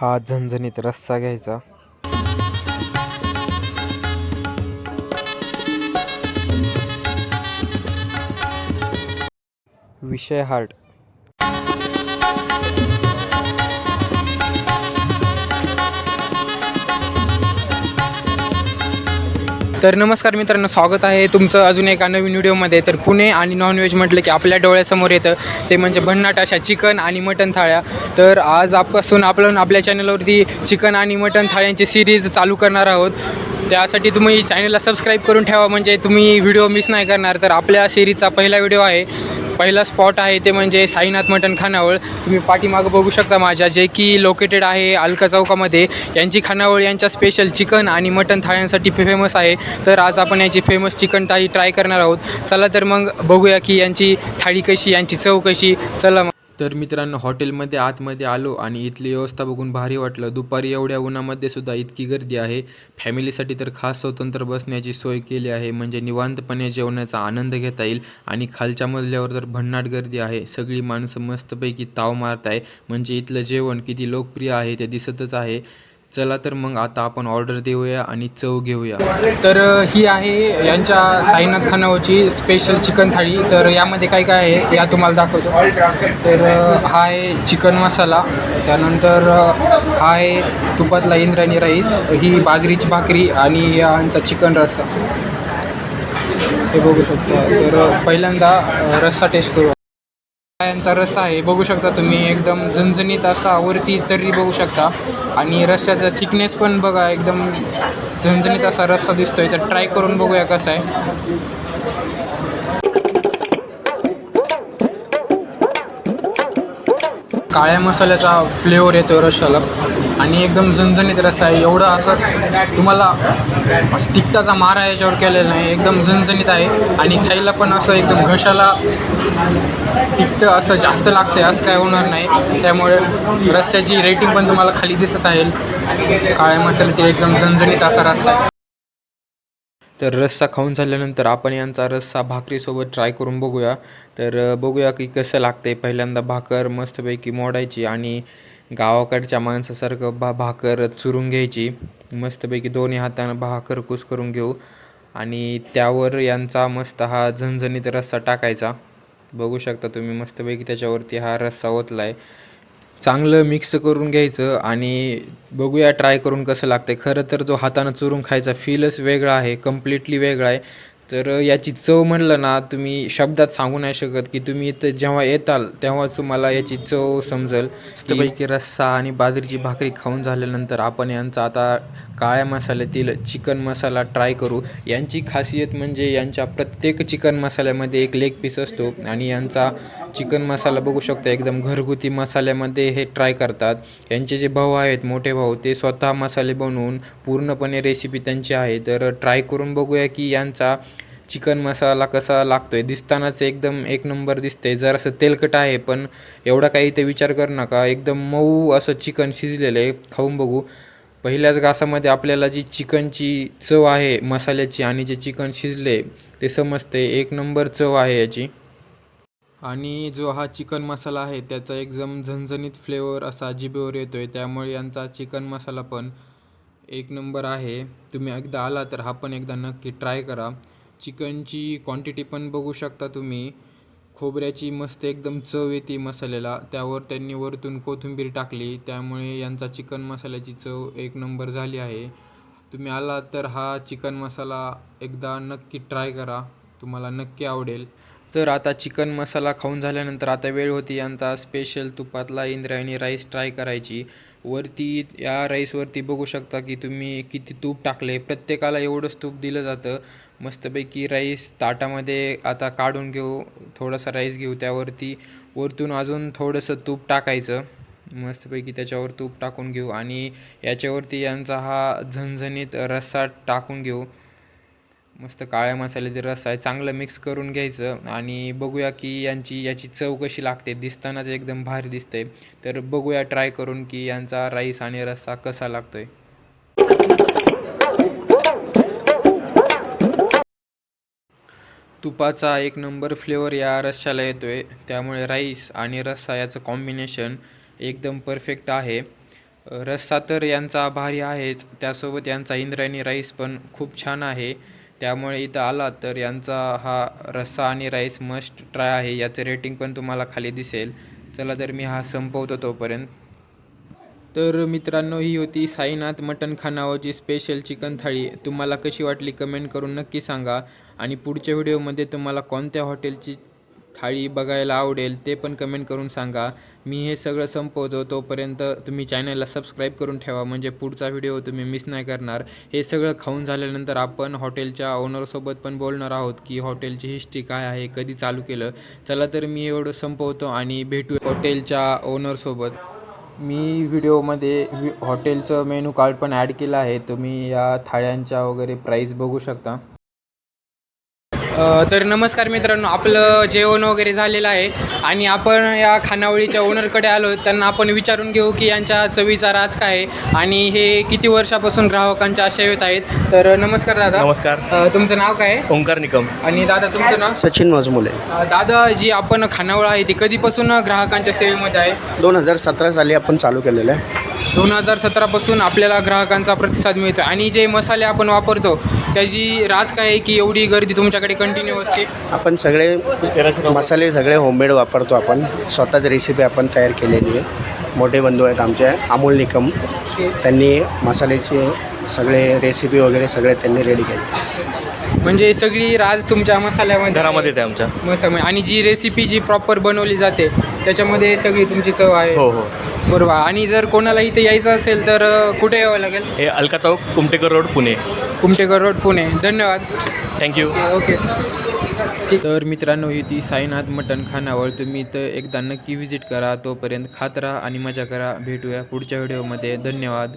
हा झणझणीत रस्सा घ्यायचा. विषय हार्ड तर नमस्कार मित्रांनो स्वागत आहे तुमचं अजून एका नवीन व्हिडिओमध्ये. तर पुणे आणि नॉनव्हेज म्हटलं की आपल्या डोळ्यासमोर येतं. ते म्हणजे भन्नाट अशा चिकन आणि मटन थाळ्या. तर आज आपपासून आपण आपल्या चॅनलवरती चिकन आणि मटन थाळ्यांची सिरीज चालू करणार आहोत. त्यासाठी तुम्ही चॅनलला सबस्क्राईब करून ठेवा. म्हणजे तुम्ही व्हिडिओ मिस नाही करणार. तर आपल्या सिरीजचा पहिला व्हिडिओ आहे. पहिला स्पॉट आहे ते म्हणजे साईनाथ मटण खानावळ. तुम्ही पाठीमागं बघू शकता माझ्या जे की लोकेटेड आहे अलका चौकामध्ये. यांची खानावळ यांच्या स्पेशल चिकन आणि मटण थाळ्यांसाठी फेमस आहे. तर आज आपण यांची फेमस चिकन थाळी ट्राय करणार आहोत. चला तर मग बघूया की यांची थाळी कशी यांची चव कशी. चला मग. तर मित्रांनो हॉटेलमध्ये आतमध्ये आलो आणि इथली व्यवस्था बघून भारी वाटलं. दुपारी एवढ्या उन्हामध्ये सुद्धा इतकी गर्दी आहे. फॅमिलीसाठी तर खास स्वतंत्र बसण्याची सोय केली आहे. म्हणजे निवांतपणे जेवणाचा आनंद घेता येईल आणि खालच्या मजल्यावर तर भन्नाट गर्दी आहे. सगळी माणसं मस्तपैकी ताव मारत आहे म्हणजे इथलं जेवण किती लोकप्रिय आहे ते दिसतच आहे. चला तर मग आता आपण ऑर्डर देऊया आणि चव घेऊया. तर ही आहे यांच्या साईनाथ खानावची स्पेशल चिकन थाळी. तर यामध्ये काय काय आहे या तुम्हाला दाखवतो. तर हा आहे चिकन मसाला त्यानंतर हा आहे तुपातला इंद्रायणी राईस ही बाजरीची भाकरी आणि यांचा चिकन रस्सा. हे बघू शकता. तर पहिल्यांदा रस्सा टेस्ट करू यांचा रस्सा आहे. बघू शकता तुम्ही एकदम झणझणीत असा वरती तर्री बघू शकता. आणि रस्स्याचा थिकनेस पण बघा एकदम झणझणीत असा रस्सा दिसतोय. तर ट्राय करून बघूया कसा आहे. काळ्या मसाल्याचा फ्लेवर येतो रश्याला आणि एकदम झणझणीत रस्सा आहे. एवढं असं तुम्हाला असं तिखटाचा मारा याच्यावर केलेला नाही. एकदम झणझणीत आहे. आणि खायला पण असं एकदम घशाला तिखट असं जास्त लागते असं काय होणार नाही. त्यामुळे रस्त्याची रेटिंग पण तुम्हाला खाली दिसत आहे. काळ्या मसाल्याची एकदम झणझणीत असा रस्सा आहे. तर रस्सा खाऊन झाल्यानंतर आपण यांचा रस्सा भाकरीसोबत ट्राय करून बघूया. तर बघूया की कसं लागते पहिल्यांदा भाकर मस्तपैकी मोडायची आणि गावाकडच्या माणसासारखं भा भाकर चुरून घ्यायची. मस्तपैकी दोन्ही हातानं भाकर कुस करून घेऊ. आणि त्यावर यांचा मस्त हा झणझणीत रस्सा टाकायचा. बघू शकता तुम्ही मस्तपैकी त्याच्यावरती हा रस्सा ओतला आहे चांगलं मिक्स करून घ्यायचं आणि बघूया ट्राय करून कसं लागतं खरं तर जो हातानं चुरून खायचा फीलच वेगळा आहे कम्प्लिटली वेगळा आहे. तर याची चव म्हणलं ना तुम्ही शब्दात सांगू नाही शकत की तुम्ही इथं जेव्हा येताल तेव्हाच तुम्हाला याची चव समजेल. मस्तपैकी. रस्सा आणि बाजरीची भाकरी खाऊन झाल्यानंतर आपण यांचा आता काळ्या मसाल्यातील चिकन मसाला ट्राय करू. यांची खासियत म्हणजे यांच्या प्रत्येक चिकन मसाल्यामध्ये एक लेग पीस असतो आणि यांचा चिकन मसाला बघू शकता एकदम घरगुती मसाल्यामध्ये हे ट्राय करतात. यांचे जे भाऊ आहेत मोठे भाऊ ते स्वतः मसाले बनवून पूर्णपणे रेसिपी त्यांची आहे. तर ट्राय करून बघूया की यांचा चिकन मसाला कसा लागतो आहे दिसतानाच एकदम एक नंबर दिसते जरासं तेलकट आहे पण एवढा काही ते विचार करू नका. एकदम मऊ असं चिकन शिजलेलं आहे. खाऊन बघू. पहिल्याच घासामध्ये आपल्याला जी चिकनची चव आहे मसाल्याची आणि जे चिकन शिजले ते समजते. एक नंबर चव आहे याची. आणि जो हा चिकन मसाला आहे त्याचा एकदम झणझणीत फ्लेवर असा जिबेवर येतो आहे त्यामुळे यांचा चिकन मसाला पण एक नंबर आहे. तुम्ही एकदा आला तर हा पण एकदा नक्की ट्राय करा. चिकनची क्वांटिटी पण बघू शकता तुम्ही. खोबऱ्याची मस्त एकदम चव येते मसाल्याला. त्यावर त्यांनी वरतून कोथिंबीर टाकली. त्यामुळे यांचा चिकन मसाल्याची चव एक नंबर झाली आहे. तुम्ही आला तर हा चिकन मसाला एकदा नक्की ट्राय करा. तुम्हाला नक्की आवडेल. तर आता चिकन मसाला खाऊन झाल्यानंतर आता वेळ होती यांचा स्पेशल तुपातला इंद्रायणी राईस ट्राय करायची. वरती या राईसवरती बघू शकता की तुम्ही किती तूप टाकले. प्रत्येकाला एवढंच तूप दिलं जातं. मस्तपैकी राईस ताटामध्ये आता काढून घेऊ थोडासा राईस घेऊ त्यावरती. वरतून अजून थोडंसं तूप टाकायचं. मस्तपैकी त्याच्यावर तूप टाकून घेऊ आणि याच्यावरती यांचा हा झणझणीत रस्सा टाकून घेऊ. मस्त काळ्या मसाल्याचा रस्सा आहे चांगलं मिक्स करून घ्यायचं आणि बघूया की यांची याची चव कशी लागते. दिसतानाच एकदम भारी दिसते तर बघूया ट्राय करून की यांचा राईस आणि रस्सा कसा लागतो आहे तुपाचा एक नंबर फ्लेवर या रश्श्याला येतो आहे त्यामुळे राईस आणि रस्सा याचं कॉम्बिनेशन एकदम परफेक्ट आहे. रस्सा तर यांचा भारी आहेच. त्यासोबत यांचा इंद्रायणी राईस पण खूप छान आहे. त्यामुळे इथं आला तर यांचा हा रस्सा आणि राईस मस्ट ट्राय आहे. याचं रेटिंग पण तुम्हाला खाली दिसेल. चला तर मी हा संपवतो तोपर्यंत. तर मित्रांनो ही होती साईनाथ मटन खानावळची स्पेशल चिकन थाळी. तुम्हाला कशी वाटली कमेंट करून नक्की सांगा. आणि पुढच्या व्हिडिओमध्ये तुम्हाला कोणत्या हॉटेलची थाळी बघायला आवडेल ते पण कमेंट करून सांगा. मी हे सगळं संपवतो तोपर्यंत तुम्ही चॅनलला सबस्क्राईब करून ठेवा. म्हणजे पुढचा व्हिडिओ तुम्ही मिस नाही करणार. हे सगळं खाऊन झाल्यानंतर आपण हॉटेलच्या ओनरसोबत पण बोलणार आहोत की हॉटेलची हिस्ट्री काय आहे कधी चालू केलं. चला तर मी एवढं संपवतो आणि भेटू हॉटेलच्या ओनरसोबत मी व्हिडिओमध्ये हॉटेलचं मेनू कार्ड पण ॲड केलं आहे तुम्ही या थाळ्यांच्या वगैरे प्राईस बघू शकता. तर नमस्कार मित्रांनो आपलं जेवण वगैरे झालेलं आहे आणि आपण या खानावळीच्या ओनरकडे आलो त्यांना आपण विचारून घेऊ की यांच्या चवीचा राज काय आहे आणि हे किती वर्षापासून ग्राहकांच्या सेवेत आहेत. तर नमस्कार दादा. नमस्कार. अ, तुमचं नाव काय आहे? ओंकार निकम. आणि दादा तुमचं नाव? सचिन वाजमुले अ, दादा जी आपण खानावळ आहे ती कधीपासून ग्राहकांच्या सेवेमध्ये आहे? दोन हजार सतरा साली आपण चालू केलेलं आहे. दोन हजार सतरापासून आपल्याला ग्राहकांचा प्रतिसाद मिळतो आणि जे मसाले आपण वापरतो त्याची राज काय आहे की एवढी गर्दी तुमच्याकडे कंटिन्यू असते? आपण सगळे मसाले सगळे होममेड वापरतो आपण. स्वतःच रेसिपी आपण तयार केलेली आहे. मोठे बंधू आहेत आमचे अमोल निकम. त्यांनी मसाल्याचे सगळे रेसिपी वगैरे सगळे त्यांनी रेडी केले. म्हणजे सगळी राज तुमच्या मसाल्यामध्ये? घरामध्ये ते आमच्या. मसाला. आणि जी रेसिपी जी प्रॉपर बनवली जाते त्याच्यामध्ये सगळी तुमची चव आहे? हो हो. बरोबर. आणि जर कोणाला इथे यायचं असेल तर कुठे यावं लागेल? हे अलका चौक कुमटेकर रोड पुणे. कुमटेकर रोड पुणे. धन्यवाद. थँक्यू ओके तर मित्रांनो ही ती साईनाथ मटन खानावळ. तुम्ही इथं एकदा नक्की व्हिजिट करा तोपर्यंत खात राहा आणि मजा करा. भेटूया पुढच्या व्हिडिओमध्ये. धन्यवाद.